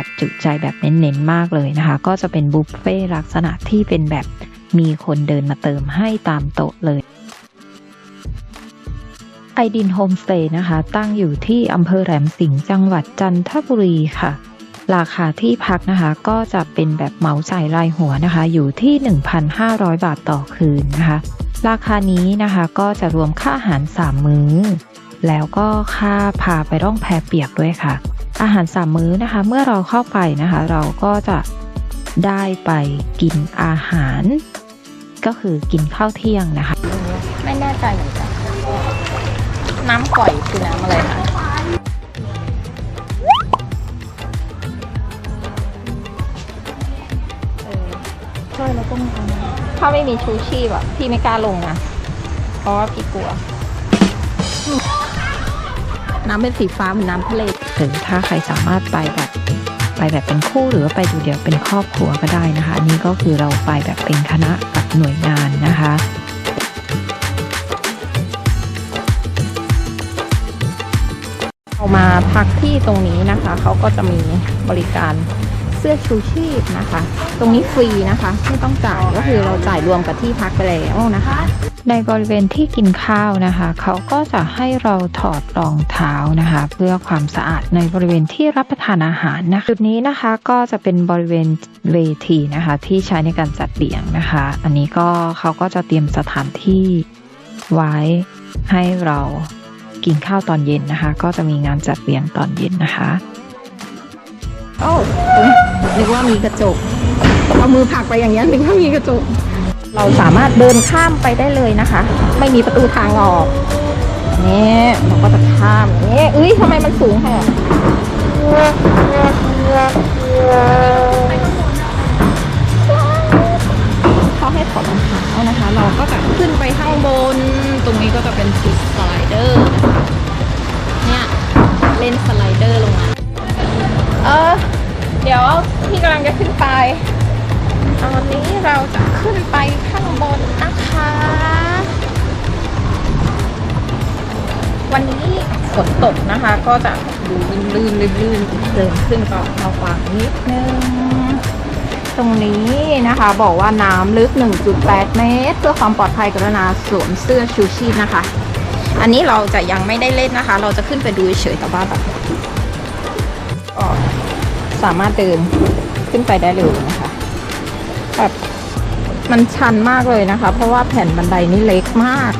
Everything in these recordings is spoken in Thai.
แบบจุใจแบบเน้นๆมากเลยนะคะ ก็จะเป็นบุฟเฟ่ลักษณะที่เป็นแบบมีคนเดินมาเติมให้ตามโต๊ะเลยไอดินโฮมสเตย์นะคะ ตั้งอยู่ที่อำเภอแหลมสิงห์จังหวัดจันทบุรีค่ะ ราคาที่พักนะคะ ก็จะเป็นแบบเหมาจ่ายรายหัวนะคะ อยู่ที่ 1,500 บาทต่อคืนนะคะ ราคานี้นะคะก็จะรวมค่าอาหาร 3 มื้อ แล้วก็ค่าพาไปร่องแพเปียกด้วยค่ะ อาหารสามมื้อนะคะ เมื่อเราเข้าไปนะคะ เราก็จะได้ไปกินอาหาร ก็คือกินข้าวเที่ยงนะคะ ไม่แน่ใจเหมือนกันน้ำก่อยคือน้ำอะไรคะใช่เราต้องถ้าไม่มีชูชีพอะพี่ไม่กล้าลงนะเพราะว่าพี่กลัว น้ำเป็นสีฟ้าเหมือนน้ำทะเลหรือถ้าใครสามารถไปแบบไปแบบเป็นคู่หรือว่าไปดูเดียวเป็นครอบครัวก็ได้นะคะ อันนี้ก็คือเราไปแบบเป็นคณะกับหน่วยงานนะคะเรามาพักที่ตรงนี้นะคะ เขาก็จะมีบริการเสื้อชูชีพนะคะ ตรงนี้ฟรีนะคะ ไม่ต้องจ่ายก็คือเราจ่ายรวมกับที่พักไปแล้วนะคะ ในบริเวณที่กินข้าวนะคะ เขาก็จะให้เราถอดรองเท้านะคะ เพื่อความสะอาดในบริเวณที่รับประทานอาหารนะคะจุดนี้นะคะก็จะเป็นบริเวณเวทีนะคะ ที่ใช้ในการจัดเลี้ยงนะคะ อันนี้ก็เขาก็จะเตรียมสถานที่ไว้ให้เรากินข้าวตอนเย็นนะคะ ก็จะมีงานจัดเลี้ยงตอนเย็นนะคะโอ้นึกว่ามีกระจกเอามือผักไปอย่างนี้ยนึกว่ามีกระจก เราสามารถเดินข้ามไปได้เลยนะคะ ไม่มีประตูทางออกนี่เราก็จะข้ามนี่เอ้ยทำไมมันสูงแค่เขาให้ถอดรองเท้านะคะ เราก็จะขึ้นไปข้างบน ตรงนี้ก็จะเป็นจุดสไลเดอร์นะคะ เนี่ยเล่นสไลเดอร์ลงมา เออ เดี๋ยวพี่กำลังจะขึ้นไป ตอนนี้เราจะขึ้นไปข้างบนนะคะ วันนี้ฝนตกนะคะก็จะดูลื่นๆลื่นๆเดินขึ้นก็ระวังนิดนึง ตรงนี้นะคะบอกว่าน้ำลึก 1.8 เมตร เพื่อความปลอดภัยกรุณาสวมเสื้อชูชีพนะคะ อันนี้เราจะยังไม่ได้เล่นนะคะ เราจะขึ้นไปดูเฉยๆแต่ว่าแบบสามารถเดินขึ้นไปได้เลยนะ แบบมันชันมากเลยนะคะ เพราะว่าแผ่นบันไดนี่เล็กมาก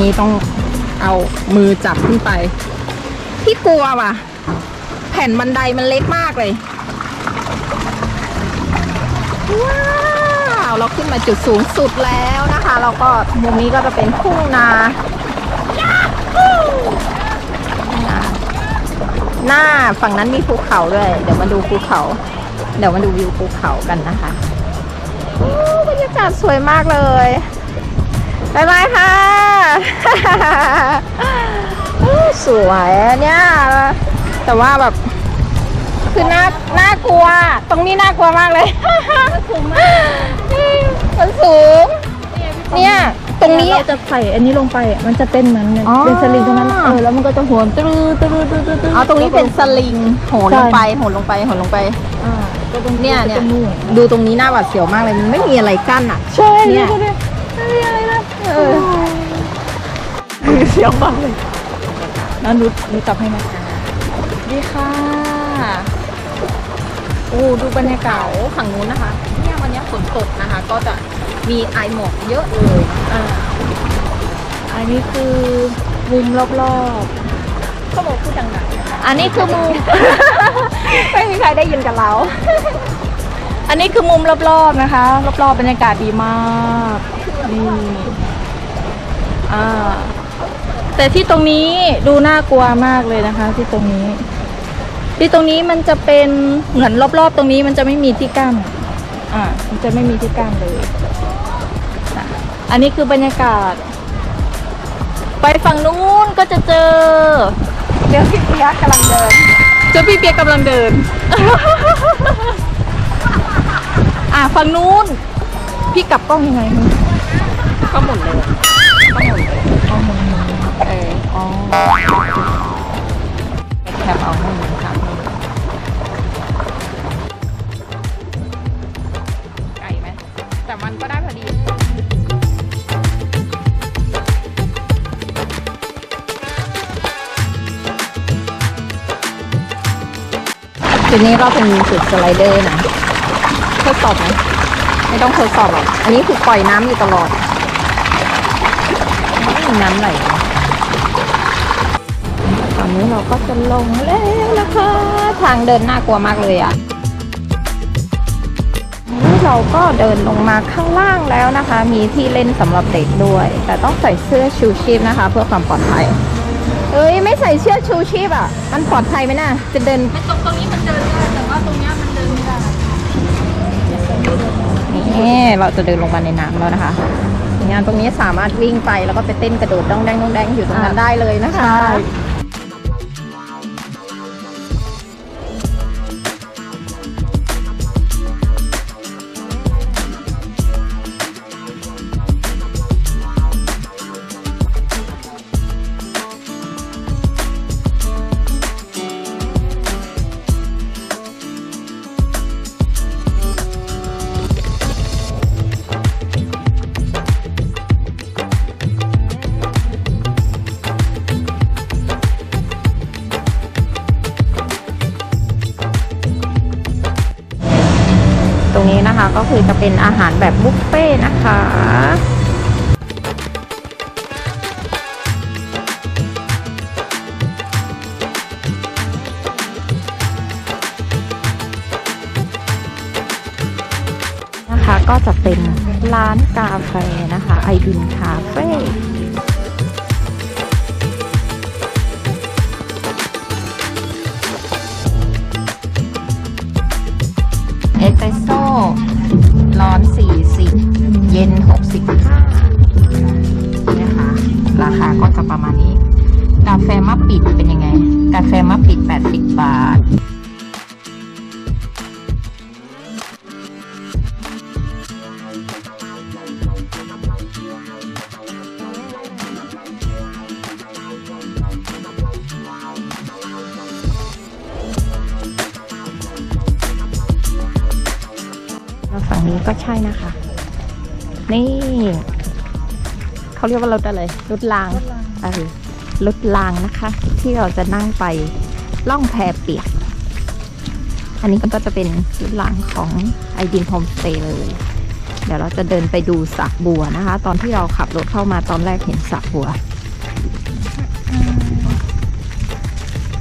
นี่ต้องเอามือจับขึ้นไป พี่กลัวว่ะ แผ่นบันไดมันเล็กมากเลย ว้าว เราขึ้นมาจุดสูงสุดแล้วนะคะ เราก็มุมนี้ก็จะเป็นทุ่งนาหน้าฝั่งนั้นมีภูเขาด้วย เดี๋ยวมาดูภูเขา เดี๋ยวมาดูวิวภูเขากันนะคะโอ้บรรยากาศสวยมากเลยบายบายค่ะโอ้สวยอะเนี่ย แต่ว่าแบบคือน่าน่ากลัว ตรงนี้น่ากลัวมากเลยมันสูง เนี่ย ตรงนี้เราจะใส่อันนี้ลงไปอะมันจะเป็นเหมือนอ๋อเป็นสลิงตรงนั้น เออ แล้วมันก็จะโหนตื้อตื้อตื้อตื้อตื้อเอาตรงนี้เป็นสลิง โหนลงไป โหนลงไป โหนลงไป อ่า ก็ตรงเนี่ยเนี่ยตรงนู้นดูตรงนี้หน้าหวาดเสียวมากเลยมันไม่มีอะไรกั้นอะใช่เนี่เนี่ยยไม่มีอะไรนะเออเสียวมากเลยนั่นรู้รู้จับให้ไหมดีค่ะโอ้ดูบรรยากาศฝั่งนู้นนะคะเนี่ยวันนี้ฝนตกนะคะ ก็จะมีไอหมอกเยอะเลยอ่าอันนี้คือมุมรอบเขาบอกพูดดังๆอันนี้คือมุม ไม่มีใครได้ยินกับเรา อันนี้คือมุมรอบๆนะคะ รอบๆบรรยากาศดีมากนี่อ่าแต่ที่ตรงนี้ดูน่ากลัวมากเลยนะคะ ที่ตรงนี้ ที่ตรงนี้มันจะเป็นเหมือนรอบๆ ตรงนี้มันจะไม่มีที่กั้นอ่ามันจะไม่มีที่กั้นเลย อันนี้คือบรรยากาศ ไปฝั่งนู้นก็จะเจอเดี๋ยวพี่เปียกกำลังเดิน เจอพี่เปียกกำลังเดิน อะฝั่งนู้น พี่กลับกล้องยังไงคะก็หมุนเลยก็หมุนเลยอ๋อหมุนหมุนเอออ๋อแคปเอาให้หมุนค่ะไกลไหมแต่มันก็ได้พอดี จุดนี้ก็เป็นจุดสไลเดอร์นะทดสอบไหมไม่ต้องทดสอบหรอกอันนี้คือปล่อยน้ำอยู่ตลอดไม่มีน้ำไหลตอนนี้เราก็จะลงแล้วนะคะ ทางเดินน่ากลัวมากเลยอะ่ะนี่เราก็เดินลงมาข้างล่างแล้วนะคะ มีที่เล่นสำหรับเด็กด้วย แต่ต้องใส่เสื้อชูชีพนะคะ เพื่อความปลอดภัย เอ้ยไม่ใส่เสื้อชูชีพอะ่ะ มันปลอดภัยไหมน่ะ จะเดินไม่ตรงตรงนี้มันเดินได้แต่ว่าตรงเนี้ยมันเดินไม่ได้นี่เราจะเดินลงมาในน้ำแล้วนะคะ งานตรงนี้สามารถวิ่งไปแล้วก็ไปเต้นกระโดดดองแดงดองแดงอยู่ตรงนั้นได้เลยนะคะ คือจะเป็นอาหารแบบบุฟเฟ่ต์นะคะนะคะก็จะเป็นร้านกาแฟนะคะ ไอดินคาเฟ่ ร้อน40เย็น65นะคะ ราคาก็จะประมาณนี้ กาแฟมะปิดเป็นยังไง กาแฟมะปิด80บาท เขาเรียกว่ารถอะไรรถรางเออรถรางนะคะ ที่เราจะนั่งไปล่องแพเปียก อันนี้ก็จะเป็นรถรางของไอดินโฮมสเตย์เลย เดี๋ยวเราจะเดินไปดูสระบัวนะคะ ตอนที่เราขับรถเข้ามาตอนแรกเห็นสระบัว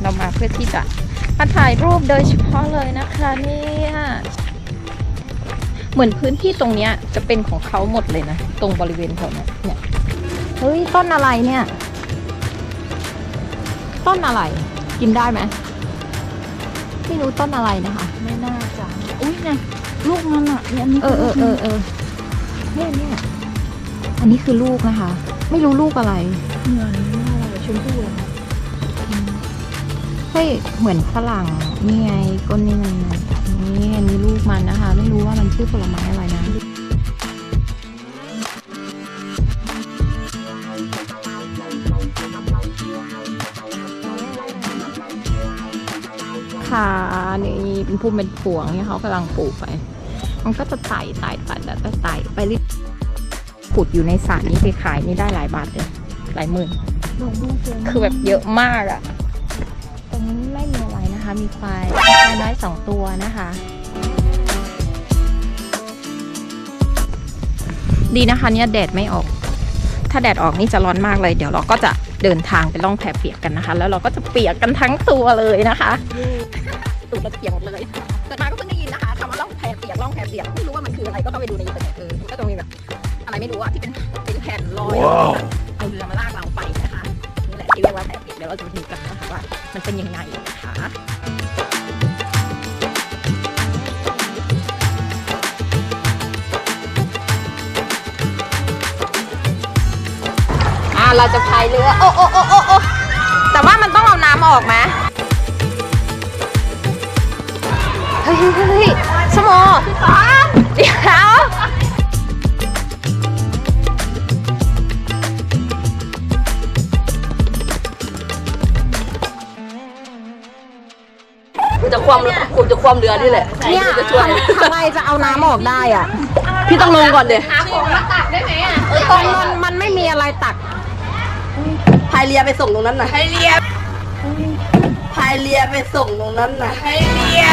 เรามาเพื่อที่จะมาถ่ายรูปโดยเฉพาะเลยนะคะเนี่ยเหมือนพื้นที่ตรงเนี้ยจะเป็นของเขาหมดเลยนะ ตรงบริเวณแถวเนี้ยเนี่ย เฮ้ย ต้นอะไรเนี่ย ต้นอะไร กินได้ไหมไม่รู้ต้นอะไรนะคะ ไม่น่าจะอุ้ยเนี่ยลูกมันอะเนี่ยอันนี้เออเออเออเออเนี่ยเนี่ยอันนี้คือลูกนะคะ ไม่รู้ลูกอะไรเหมือนอะไรชมพู่อะเฮ้ยเหมือนฝรั่งนี่ไงก้นนี่มันนี่อันนี้ลูกมันนะคะ ไม่รู้ว่ามันชื่อผลไม้อะไรนะ ค่ะนี่เป็นพุ่มเป็นพวงเนี่ยเขากำลังปลูกไป มันก็จะไต่ไต่ไต่ไต่ไต่ไปเรื่อยขุดอยู่ในสระนี้ไปขายนี่ได้หลายบาทเลยหลายหมื่นดอกบัวสวยคือแบบเยอะมากอะตรงนี้ไม่มีอะไรนะคะ มีควายควายน้อยสองตัวนะคะดีนะคะเนี่ยแดดไม่ออก ถ้าแดดออกนี่จะร้อนมากเลย เดี๋ยวเราก็จะเดินทางไปล่องแพเปียกกันนะคะ แล้วเราก็จะเปียกกันทั้งตัวเลยนะคะ ตูดเราเปียกหมดเลยเกิดมาก็เพิ่งได้ยินนะคะคำว่าล่องแพเปียกล่องแพเปียกไม่รู้ว่ามันคืออะไรก็ต้องไปดูในอินเทอร์เน็ตเออมันก็จะมีแบบอะไรไม่รู้อะที่เป็นเป็นแผ่นลอยเอาเรือมาลากเราไปนะคะนี่แหละที่เรียกว่าแผลปิดเดี๋ยวเราจะมาดูกันนะคะว่ามันเป็นยังไงนะคะอ่าเราจะพายเรือโอ้โอ้โอ้โอ้โอ้แต่ว่ามันต้องเอาน้ำออกไหม เฮ้ยเฮ้ยเฮ้ยสมอเดี๋ยวกจะความำกูจะความเรือนี่แหละเนี่ยจะช่วยทำไมจะเอาน้ำออกได้อะ พี่ต้องลงก่อนเดี๋ยวหาของมาตักได้ไหมอะตรงนั้นมันไม่มีอะไรตักพายเรือไปส่งตรงนั้นน่ะพายเรือพายเรือไปส่งตรงนั้นน่ะพายเรือ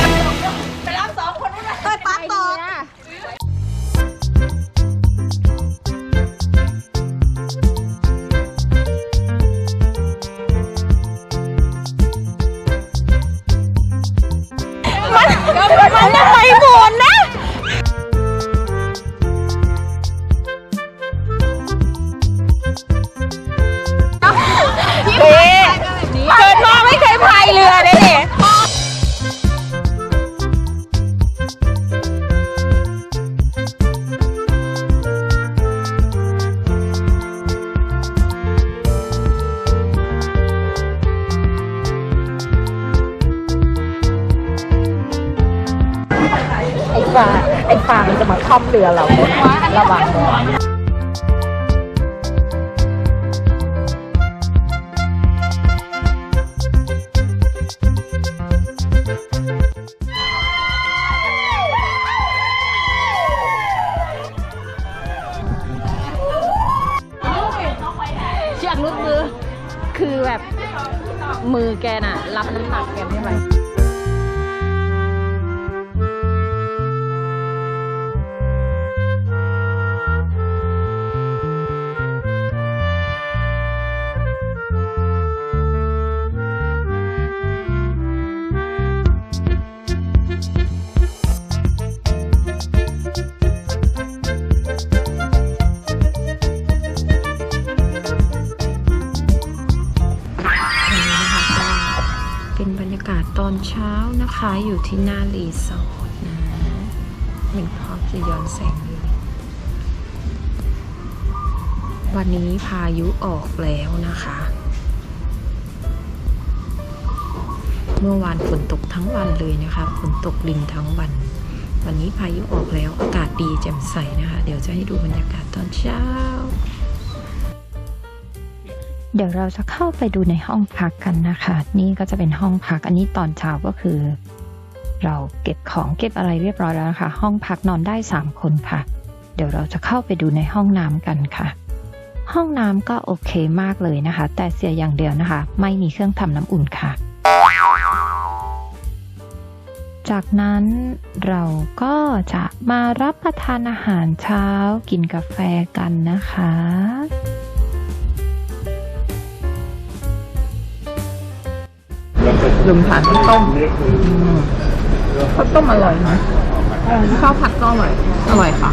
มาคล่อ อนเช้านะคะอยู่ที่หน้ารีสอร์ทนะหนึ่งภาพจะย้อนแสงเลยวันนี้พายุออกแล้วนะคะ เมื่อวานฝนตกทั้งวันเลยนะคะฝนตกลินทั้งวัน วันนี้พายุออกแล้วอากาศดีแจ่มใสนะคะ เดี๋ยวจะให้ดูบรรยากาศตอนเช้า เดี๋ยวเราจะเข้าไปดูในห้องพักกันนะคะ นี่ก็จะเป็นห้องพักอันนี้ตอนเช้าก็คือ เราเก็บของเก็บอะไรเรียบร้อยแล้วนะคะ ห้องพักนอนได้ 3 คนค่ะ เดี๋ยวเราจะเข้าไปดูในห้องน้ำกันค่ะ ห้องน้ำก็โอเคมากเลยนะคะ แต่เสียอย่างเดียวนะคะ ไม่มีเครื่องทำน้ำอุ่นค่ะ จากนั้นเราก็จะมารับประทานอาหารเช้ากินกาแฟกันนะคะ ลุมทานข้าวต้มข้าวต้มอร่อยนะข้าวผัดก็อร่อย อร่อยค่ะ